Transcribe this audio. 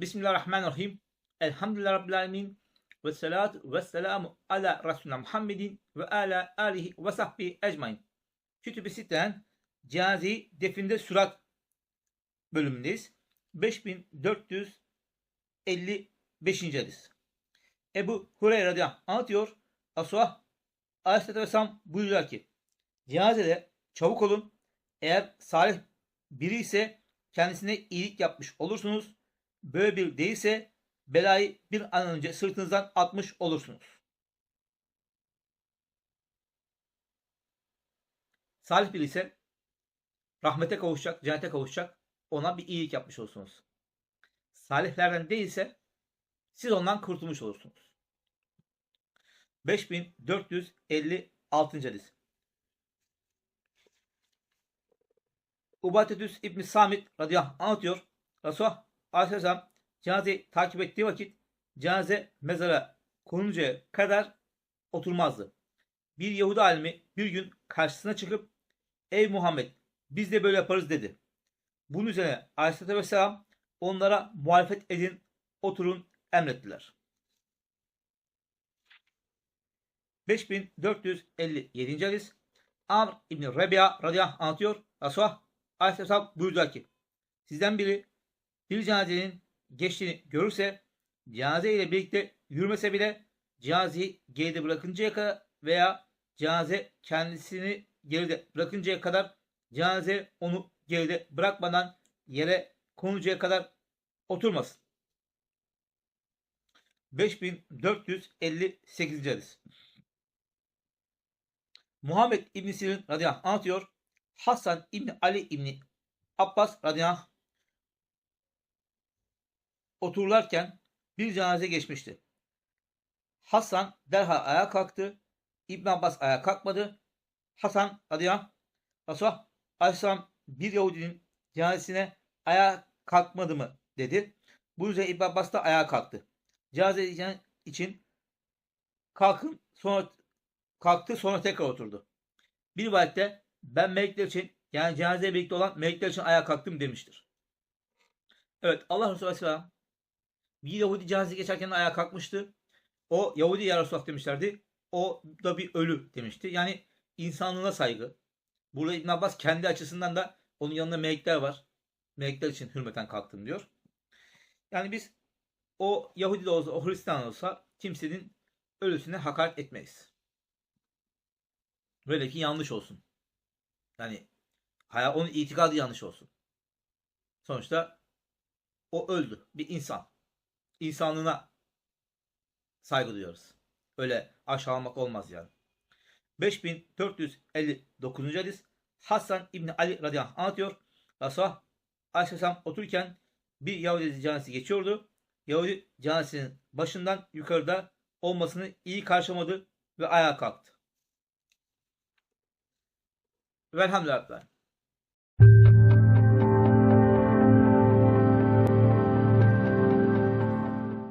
Bismillahirrahmanirrahim. Elhamdülillah Rabbil Alemin. Ve salatu ve selamu ala Resulüne Muhammedin ve ala alihi ve sahbihi ecmain. Kütüb-i Sitte'den Cihazi Definde Surat bölümündeyiz. 5455. hadis. Ebu Hureyre radıyallahu anlatıyor. Asuh Aleyhisselatü Vesselam buyuruyor ki Cihaze'de çabuk olun. Eğer salih biri ise kendisine iyilik yapmış olursunuz. Böyle bir değilse belayı bir an önce sırtınızdan atmış olursunuz. Salih biri ise rahmete kavuşacak, cennete kavuşacak. Ona bir iyilik yapmış olursunuz. Salihlerden değilse siz ondan kurtulmuş olursunuz. 5456. hadis. Ubadetüs İbni Samit radıyallahu anh anlatıyor. Resulullah aleyhisselam cenazeyi takip ettiği vakit cenaze mezara konuncaya kadar oturmazdı. Bir Yahudi alimi bir gün karşısına çıkıp Ey Muhammed biz de böyle yaparız dedi. Bunun üzerine aleyhisselatü vesselam onlara muhalefet edin oturun emrettiler. 5457. hadis Amr İbni Rebi'a radıyallahu anlatıyor. Resulullah aleyhisselam buyurdu ki sizden biri bir cenazenin geçtiğini görürse cenaze ile birlikte yürümese bile cenazeyi geride bırakıncaya kadar veya cenaze kendisini geride bırakıncaya kadar cenaze onu geride bırakmadan yere konuncaya kadar oturmasın. 5458. hadis. Muhammed İbn Sirin radıyallahu anh anlatıyor. Hasan İbni Ali İbni Abbas radıyallahu otururlarken bir cenaze geçmişti. Hasan derhal ayağa kalktı. İbn Abbas ayağa kalkmadı. Hasan radıyallahu Resulullah aleyhisselam bir Yahudinin cenazesine ayağa kalkmadı mı dedi. Bu yüzden İbn Abbas da ayağa kalktı. Cenaze için kalkın sonra kalktı sonra tekrar oturdu. Bir rivayette ben melekler için yani cenazeye birlikte olan melekler için ayağa kalktım demiştir. Evet Allah Resulü Aleyhisselam bir Yahudi cenaze geçerken ayağa kalkmıştı. O Yahudi ya Resulullah demişlerdi. O da bir ölü demişti. Yani insanlığına saygı. Burada İbn Abbas kendi açısından da onun yanında melekler var. Melekler için hürmeten kalktım diyor. Yani biz o Yahudi de olsa, o Hristiyan olsa kimsenin ölüsüne hakaret etmeyiz. Böyle ki yanlış olsun. Yani onun itikadı yanlış olsun. Sonuçta o öldü. Bir insan. İnsanlığına saygı duyuyoruz. Öyle aşağılamak olmaz yani. 5459. hadis Hasan İbni Ali radıyallahu anh anlatıyor. Resulullah Aleyhisselam otururken bir Yahudi canisi geçiyordu. Yahudi canisinin başından yukarıda olmasını iyi karşılamadı ve ayağa kalktı. Velhamdülillah.